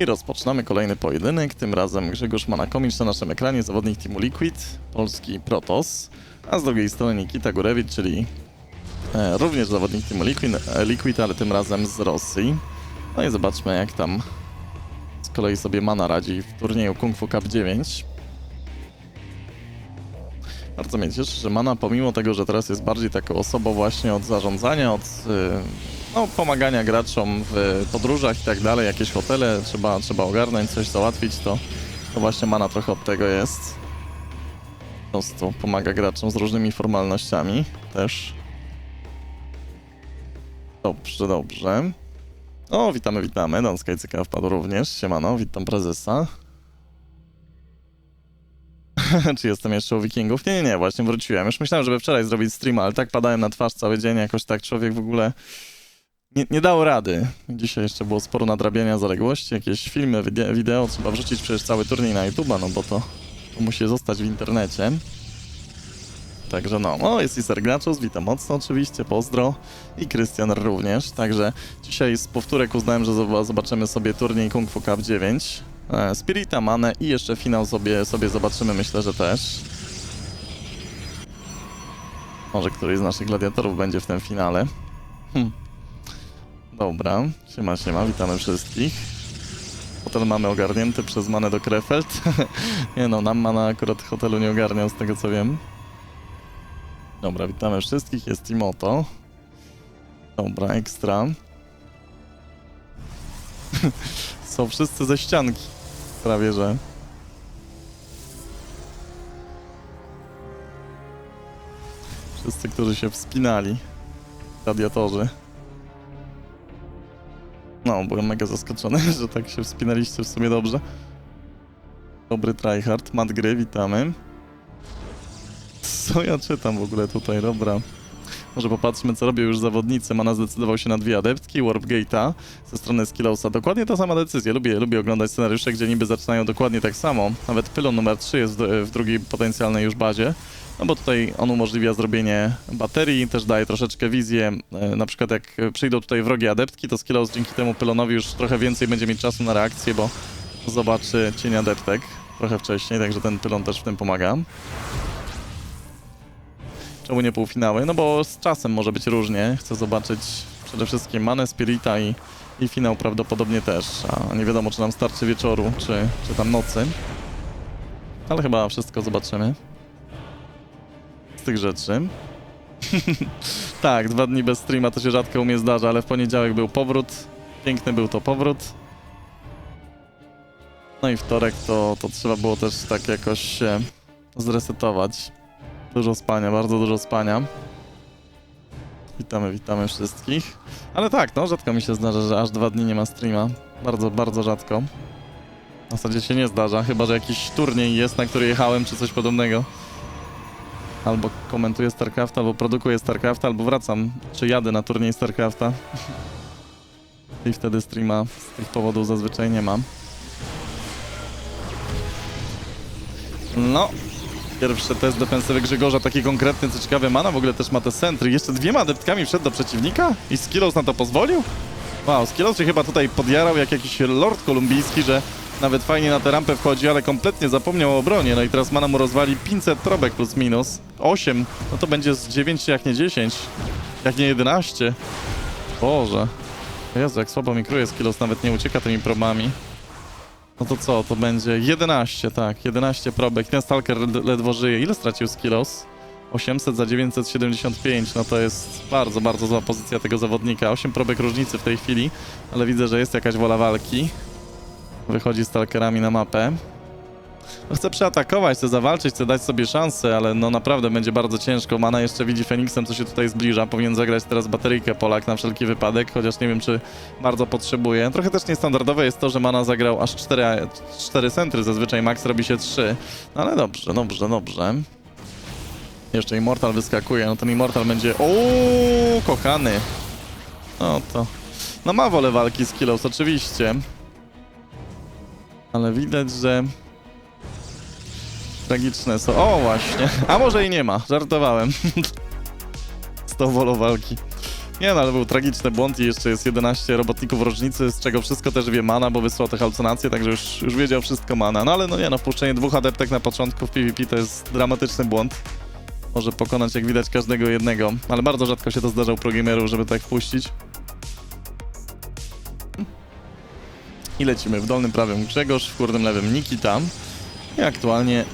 I rozpoczynamy kolejny pojedynek, tym razem Grzegorz Manakomicz na naszym ekranie, zawodnik Teamu Liquid, polski Protos, a z drugiej strony Nikita Gurewicz, czyli e, również zawodnik Teamu Liquid, e, Liquid, ale tym razem z Rosji. No i zobaczmy jak tam z kolei sobie Mana radzi w turnieju Kung Fu Cup 9. Bardzo mnie cieszy, że Mana pomimo tego, że teraz jest bardziej taką osobą właśnie od zarządzania, od y, no, pomagania graczom w podróżach i tak dalej, jakieś hotele trzeba, trzeba ogarnąć, coś załatwić, to, to właśnie Mana trochę od tego jest. Po prostu pomaga graczom z różnymi formalnościami też. Dobrze, dobrze. O, witamy, witamy. Don Skycyka wpadł również. Siemano, witam prezesa. Czy jestem jeszcze u Wikingów? Nie, nie, nie, właśnie wróciłem. Już myślałem, żeby wczoraj zrobić streama, ale tak padałem na twarz cały dzień, jakoś tak człowiek w ogóle nie, nie dało rady. Dzisiaj jeszcze było sporo nadrabiania zaległości, jakieś filmy, wide- wideo, trzeba wrzucić przecież cały turniej na YouTube'a, no bo to, to musi zostać w internecie. Także no, o, jest i Sergraczos, witam mocno oczywiście, pozdro. I Krystian również, także dzisiaj z powtórek uznałem, że zob- zobaczymy sobie turniej Kung Fu Cup 9. E, Spirita, Manę i jeszcze finał sobie, sobie zobaczymy, myślę, że też. Może któryś z naszych gladiatorów będzie w tym finale. Hm. Dobra, siema, siema, witamy wszystkich. Hotel mamy ogarnięty przez Manę do Krefeld. nie no, nam Mana akurat hotelu nie ogarniał, z tego co wiem. Dobra, witamy wszystkich, jest Timoto. Dobra, ekstra. Są wszyscy ze ścianki. Prawie, że. Wszyscy, którzy się wspinali. Gladiatorzy. No, byłem mega zaskoczony, że tak się wspinaliście w sumie dobrze. Dobry tryhard, Matt Gry, witamy. Co ja czytam w ogóle tutaj, dobra. Może popatrzmy, co robią już zawodnicy. Mana zdecydował się na dwie adeptki, Warp Gate'a ze strony Skillowsa. Dokładnie ta sama decyzja. Lubię, lubię oglądać scenariusze, gdzie niby zaczynają dokładnie tak samo. Nawet pylon numer 3 jest w drugiej potencjalnej już bazie. No bo tutaj on umożliwia zrobienie baterii, też daje troszeczkę wizję. E, Na przykład jak przyjdą tutaj wrogie adeptki, to Skillows dzięki temu pylonowi już trochę więcej będzie mieć czasu na reakcję, bo zobaczy cień adeptek trochę wcześniej, także ten pylon też w tym pomaga. Czemu nie półfinały? No bo z czasem może być różnie. Chcę zobaczyć przede wszystkim Manę, Spirita i, i finał prawdopodobnie też. A nie wiadomo, czy nam starczy wieczoru, czy, czy tam nocy. Ale chyba wszystko zobaczymy. Tych rzeczy. tak, dwa dni bez streama to się rzadko u mnie zdarza, ale w poniedziałek był powrót. Piękny był to powrót. No i wtorek to, to trzeba było też tak jakoś się zresetować. Dużo spania, bardzo dużo spania. Witamy, witamy wszystkich. Ale tak, no rzadko mi się zdarza, że aż dwa dni nie ma streama. Bardzo, bardzo rzadko. W zasadzie się nie zdarza, chyba że jakiś turniej jest, na który jechałem, czy coś podobnego. Albo komentuję StarCrafta, albo produkuję StarCrafta, albo wracam, czy jadę na turniej StarCrafta. I wtedy streama z tych powodów zazwyczaj nie mam. No, Pierwszy test defensywy Grzegorza, taki konkretny, co ciekawe, Mana w ogóle też ma te centry. Jeszcze dwiema adeptkami wszedł do przeciwnika i Skillos na to pozwolił? Wow, Skillos się chyba tutaj podjarał jak jakiś lord kolumbijski, że nawet fajnie na tę rampę wchodzi, ale kompletnie zapomniał o obronie. No i teraz Mana mu rozwali 500 trobek plus minus. 8, no to będzie z 9 jak nie 10, jak nie 11. Boże. Jezu, jak słabo mi kruje Skillos, nawet nie ucieka tymi probami. No to co, to będzie 11, tak, 11 probek. Ten Stalker led- ledwo żyje. Ile stracił Skillos? 800 za 975, no to jest bardzo, bardzo zła pozycja tego zawodnika. 8 probek różnicy w tej chwili, ale widzę, że jest jakaś wola walki. Wychodzi Stalkerami na mapę. No chce przeatakować, chce zawalczyć, chce dać sobie szansę, ale no naprawdę będzie bardzo ciężko. Mana jeszcze widzi Feniksem, co się tutaj zbliża. Powinien zagrać teraz bateryjkę Polak na wszelki wypadek, chociaż nie wiem, czy bardzo potrzebuje. Trochę też niestandardowe jest to, że Mana zagrał aż 4, 4 centry, zazwyczaj max robi się 3. No ale dobrze, dobrze, dobrze. Jeszcze Immortal wyskakuje, no ten Immortal będzie... Ooo, kochany. No to... No ma wolę walki z Killos, oczywiście. Ale widać, że... Tragiczne są. O, właśnie. A może i nie ma, żartowałem. z tą wolą walki. Nie no, ale był tragiczny błąd i jeszcze jest 11 robotników rocznicy, z czego wszystko też wie Mana, bo wysłał te halucynacje, także już, już wiedział wszystko Mana. No ale no nie no, wpuszczenie dwóch adeptek na początku w PvP to jest dramatyczny błąd. Może pokonać jak widać każdego jednego, ale bardzo rzadko się to zdarza u progamerów, żeby tak wpuścić. I lecimy w dolnym prawym Grzegorz, w górnym lewym Nikita. I aktualnie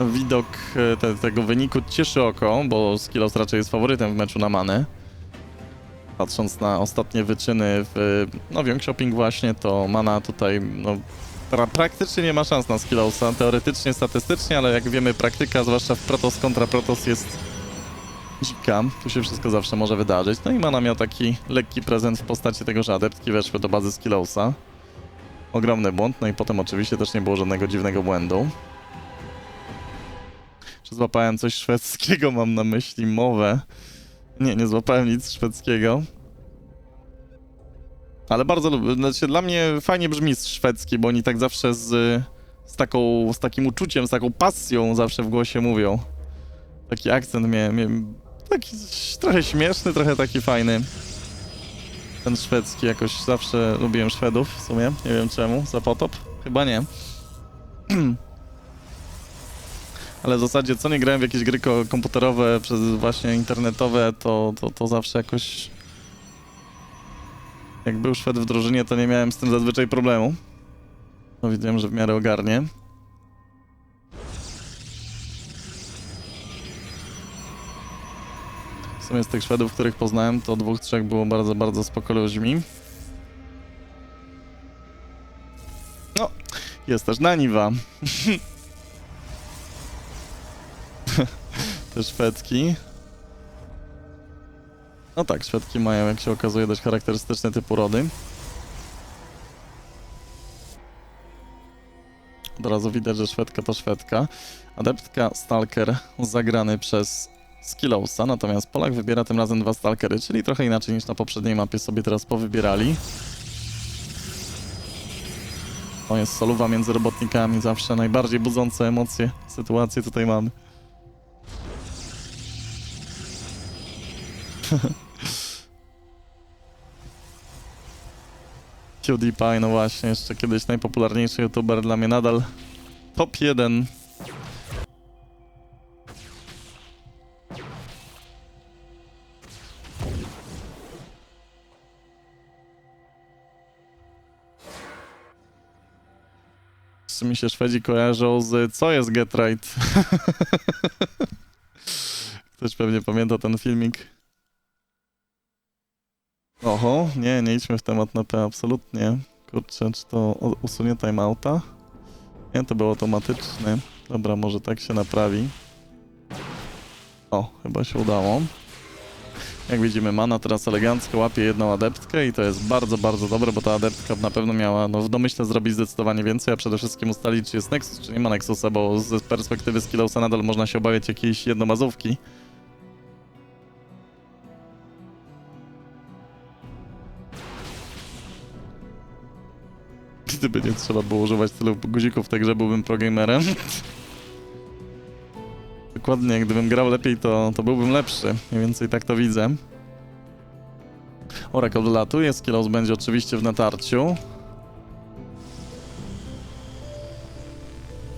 widok e, te, tego wyniku cieszy oko, bo Skillos raczej jest faworytem w meczu na manę. Patrząc na ostatnie wyczyny w no, Young Shopping właśnie, to mana tutaj no, pra praktycznie nie ma szans na Skillowsa. Teoretycznie, statystycznie, ale jak wiemy praktyka, zwłaszcza w Protoss kontra Protoss jest dzika. Tu się wszystko zawsze może wydarzyć. No i mana miał taki lekki prezent w postaci tego, że adeptki weszły do bazy Skillowsa. Ogromny błąd, no i potem oczywiście też nie było żadnego dziwnego błędu. Czy złapałem coś szwedzkiego, mam na myśli mowę. Nie, nie złapałem nic szwedzkiego. Ale bardzo lubię, znaczy dla mnie fajnie brzmi szwedzki, bo oni tak zawsze z, z taką, z takim uczuciem, z taką pasją zawsze w głosie mówią. Taki akcent miałem, miałem taki trochę śmieszny, trochę taki fajny. Ten szwedzki, jakoś zawsze lubiłem Szwedów w sumie, nie wiem czemu, za potop? Chyba nie. Ale w zasadzie co nie grałem w jakieś gry ko- komputerowe, przez właśnie internetowe, to, to, to zawsze jakoś... Jak był Szwed w drużynie, to nie miałem z tym zazwyczaj problemu. No widziałem, że w miarę ogarnie. W sumie z tych Szwedów, których poznałem, to dwóch, trzech było bardzo, bardzo spoko ludźmi. No, jest też Naniwa. Te Szwedki. No tak, Szwedki mają, jak się okazuje, dość charakterystyczny typ urody. Od razu widać, że Szwedka to Szwedka. Adeptka Stalker zagrany przez Skillowsa, natomiast Polak wybiera tym razem dwa Stalkery, czyli trochę inaczej niż na poprzedniej mapie sobie teraz powybierali. To jest soluwa między robotnikami, zawsze najbardziej budzące emocje sytuacje tutaj mamy. PewDiePie, no właśnie, jeszcze kiedyś najpopularniejszy youtuber dla mnie nadal top 1. Mi się Szwedzi kojarzą z co jest Get Right? Ktoś pewnie pamięta ten filmik. Oho, nie, nie idźmy w temat na P, absolutnie. Kurczę, czy to usunie timeouta? Nie, to był automatyczny. Dobra, może tak się naprawi. O, chyba się udało. Jak widzimy, Mana teraz elegancko łapie jedną adeptkę i to jest bardzo, bardzo dobre, bo ta adeptka na pewno miała no, w domyśle zrobić zdecydowanie więcej, a przede wszystkim ustalić, czy jest Nexus, czy nie ma Nexusa, bo z perspektywy Skillowsa nadal można się obawiać jakiejś jednobazówki. Gdyby nie trzeba było używać tylu guzików, także byłbym progamerem. Dokładnie, gdybym grał lepiej, to, to byłbym lepszy. Mniej więcej tak to widzę. Oracle wylatuje, Skillos będzie oczywiście w natarciu.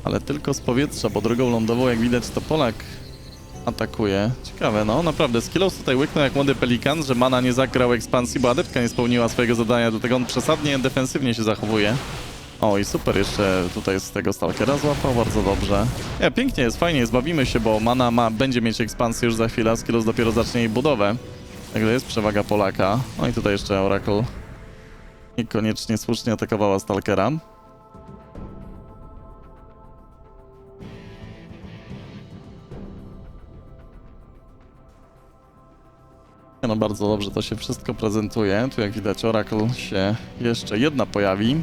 Ale tylko z powietrza, bo drogą lądową, jak widać, to Polak atakuje. Ciekawe, no naprawdę. Skillos tutaj łyknął jak młody pelikan, że Mana nie zagrał ekspansji, bo adeptka nie spełniła swojego zadania, dlatego on przesadnie defensywnie się zachowuje. O i super, jeszcze tutaj z tego Stalkera złapał, bardzo dobrze. Nie, pięknie jest, fajnie jest, bawimy się, bo Mana ma, będzie mieć ekspansję już za chwilę, a Skillos dopiero zacznie jej budowę. Także jest przewaga Polaka. No i tutaj jeszcze Oracle niekoniecznie słusznie atakowała Stalkera. No bardzo dobrze to się wszystko prezentuje. Tu jak widać Oracle się jeszcze jedna pojawi.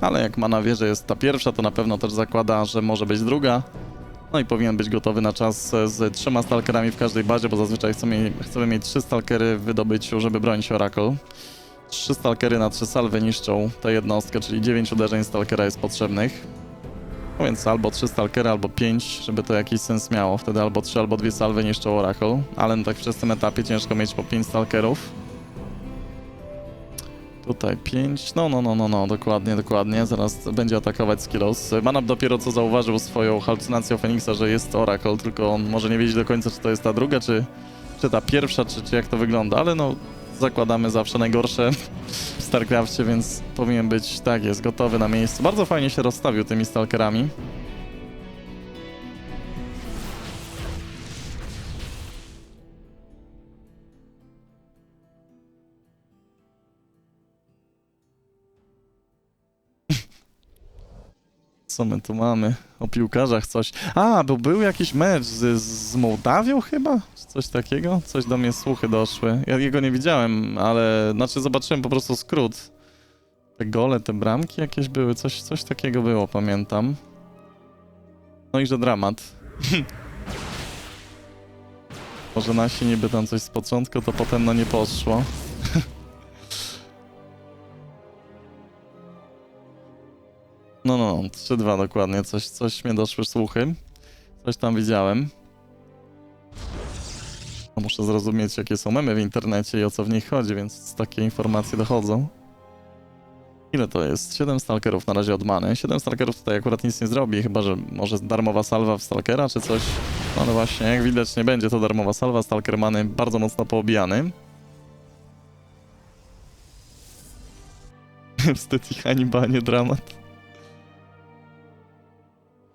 Ale jak Mana wie, że jest ta pierwsza, to na pewno też zakłada, że może być druga. No i powinien być gotowy na czas z trzema stalkerami w każdej bazie, bo zazwyczaj chcemy, chcemy mieć trzy stalkery w wydobyciu, żeby bronić Oracle. Trzy stalkery na trzy salwy niszczą tę jednostkę, czyli dziewięć uderzeń stalkera jest potrzebnych. No więc albo trzy stalkery, albo pięć, żeby to jakiś sens miało. Wtedy albo trzy, albo dwie salwy niszczą Oracle. Ale no tak w tym etapie ciężko mieć po pięć stalkerów. Tutaj 5. No, no, no, no, no, dokładnie, dokładnie. Zaraz będzie atakować Skillos. Manap dopiero co zauważył swoją halucynacją Feniksa, że jest Oracle, tylko on może nie wiedzieć do końca, czy to jest ta druga, czy, czy ta pierwsza, czy, czy jak to wygląda, ale no zakładamy zawsze najgorsze w StarCraftie, więc powinien być, tak jest, gotowy na miejscu. Bardzo fajnie się rozstawił tymi stalkerami. Co my tu mamy? O piłkarzach coś. A, bo był jakiś mecz z, z Mołdawią chyba? Czy coś takiego? Coś do mnie słuchy doszły. Ja jego nie widziałem, ale znaczy zobaczyłem po prostu skrót. Te gole, te bramki jakieś były, coś, coś takiego było, pamiętam. No i że dramat. Może nasi niby tam coś z początku, to potem no nie poszło. No, no, 3-2 dokładnie, coś, coś mnie doszły słuchy. Coś tam widziałem. No, muszę zrozumieć, jakie są memy w internecie i o co w nich chodzi, więc takie informacje dochodzą. Ile to jest? 7 stalkerów na razie od many. 7 stalkerów tutaj akurat nic nie zrobi, chyba że może darmowa salwa w stalkera czy coś. No, no właśnie, jak widać nie będzie to darmowa salwa. Stalker many bardzo mocno poobijany. Wstyd i hańba, nie dramat.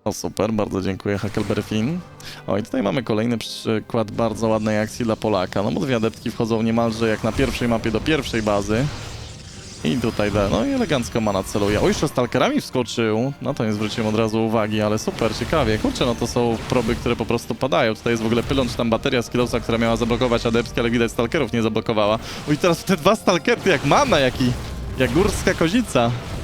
O super, bardzo dziękuję Huckleberry Finn. O i tutaj mamy kolejny przykład bardzo ładnej akcji dla Polaka. No bo dwie adeptki wchodzą niemalże jak na pierwszej mapie do pierwszej bazy. I tutaj da, no i elegancko mana celuje. O, jeszcze stalkerami wskoczył. No to nie zwróciłem od razu uwagi, ale super, ciekawie. Kurczę, no to są proby, które po prostu padają. Tutaj jest w ogóle pylon, czy tam bateria skillowca, która miała zablokować adeptki, ale widać stalkerów nie zablokowała. O i teraz te dwa stalkery jak mana, jaki, jak górska kozica z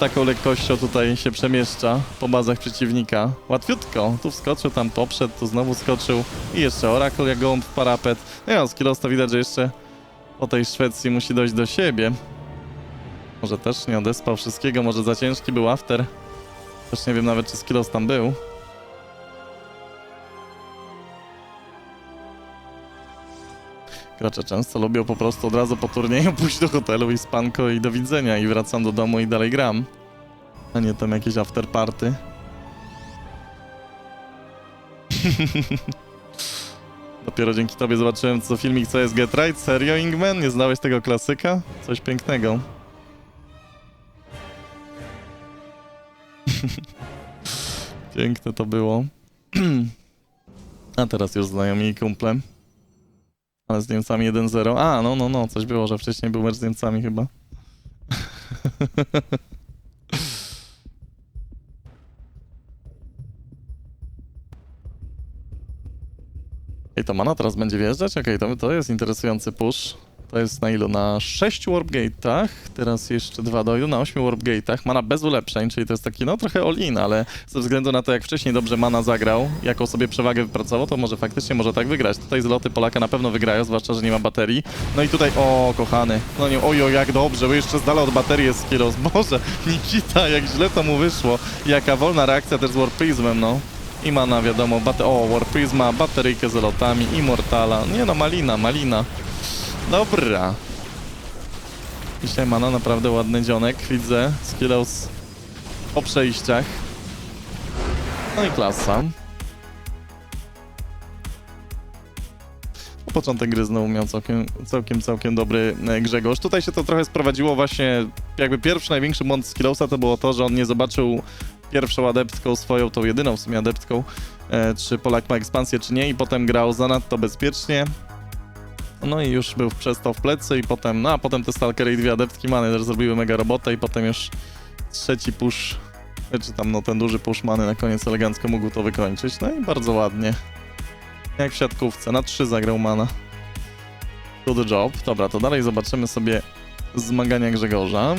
taką lekkością tutaj się przemieszcza po bazach przeciwnika. Łatwiutko. Tu wskoczył, tam poprzedł, tu znowu skoczył. I jeszcze Oracle jak gołąb w parapet. No ja, Skillos to widać, że jeszcze po tej Szwecji musi dojść do siebie. Może też nie odespał wszystkiego, może za ciężki był after. Też nie wiem nawet, czy Skillos tam był. Gracze często lubią po prostu od razu po turnieju pójść do hotelu i spanko i do widzenia i wracam do domu i dalej gram. A nie tam jakieś after party. Dopiero dzięki tobie zobaczyłem co filmik co jest Get Right. Serio Ingman? Nie znałeś tego klasyka? Coś pięknego. Piękne to było. A teraz już znajomi i kumple. Ale z Niemcami 1-0. A, no, no, no, coś było, że wcześniej był mecz z Niemcami chyba. Ej, to mana teraz będzie wjeżdżać? Okej, to, to jest interesujący push. To jest na ilu? Na 6 warp gate'ach, teraz jeszcze dwa dojdu, na 8 warp gate'ach, mana bez ulepszeń, czyli to jest taki no trochę all-in, ale ze względu na to jak wcześniej dobrze mana zagrał, jaką sobie przewagę wypracował, to może faktycznie może tak wygrać. Tutaj zloty Polaka na pewno wygrają, zwłaszcza, że nie ma baterii. No i tutaj, o kochany, no nie, ojo jak dobrze, bo jeszcze z dala od baterii jest Skiros. Boże, Nikita, jak źle to mu wyszło. Jaka wolna reakcja też z warp prismem, no. I mana wiadomo, bate o, War Prisma, bateryjkę z lotami, Immortala. Nie no, malina, malina. Dobra. Dzisiaj mana naprawdę ładny dzionek, widzę. Skills po przejściach. No i klasa. Początek gry znowu miał całkiem, całkiem, całkiem dobry e, Grzegorz. Tutaj się to trochę sprowadziło właśnie, jakby pierwszy największy błąd Skillowsa to było to, że on nie zobaczył pierwszą adeptką swoją, tą jedyną w sumie adeptką, e, czy Polak ma ekspansję, czy nie i potem grał zanadto bezpiecznie. No i już był przestał w plecy i potem, no a potem te stalkery i dwie adeptki many też zrobiły mega robotę i potem już trzeci push, czy tam no ten duży push many na koniec elegancko mógł to wykończyć. No i bardzo ładnie. Jak w siatkówce, na trzy zagrał mana. Good job. Dobra, to dalej zobaczymy sobie zmagania Grzegorza.